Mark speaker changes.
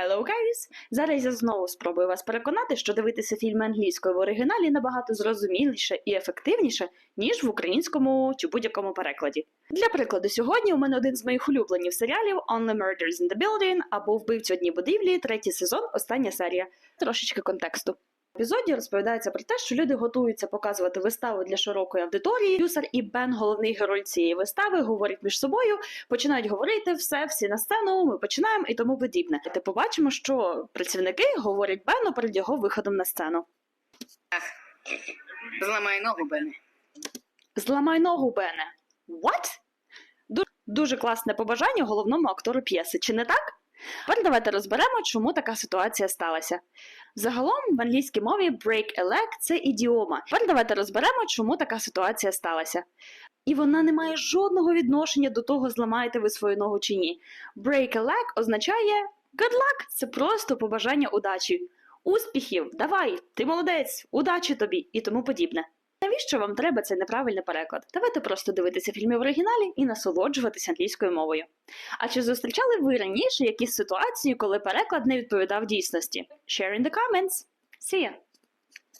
Speaker 1: Hello, guys! Зараз я знову спробую вас переконати, що дивитися фільми англійською в оригіналі набагато зрозуміліше і ефективніше, ніж в українському чи будь-якому перекладі. Для прикладу, сьогодні у мене один з моїх улюблених серіалів Only Murders in the Building або Вбивці одній будівлі, третій сезон, остання серія. Трошечки контексту. В епізоді розповідається про те, що люди готуються показувати виставу для широкої аудиторії. Юсар і Бен, головний герой цієї вистави, говорять між собою, починають говорити все, всі на сцену, ми починаємо і тому подібне. І ти побачимо, що працівники говорять Бену перед його виходом на сцену.
Speaker 2: Зламай ногу, Бене.
Speaker 1: Зламай ногу, Бене. What? Дуже класне побажання головному актору п'єси, чи не так? Тепер давайте розберемо, чому така ситуація сталася. Загалом в англійській мові break a leg – це ідіома. Тепер давайте розберемо, чому така ситуація сталася. І вона не має жодного відношення до того, зламаєте ви свою ногу чи ні. Break a leg означає good luck – це просто побажання удачі. Успіхів, давай, ти молодець, удачі тобі і тому подібне. Навіщо вам треба цей неправильний переклад? Давайте просто дивитися фільми в оригіналі і насолоджуватися англійською мовою. А чи зустрічали ви раніше якісь ситуації, коли переклад не відповідав дійсності? Share in the comments. See ya!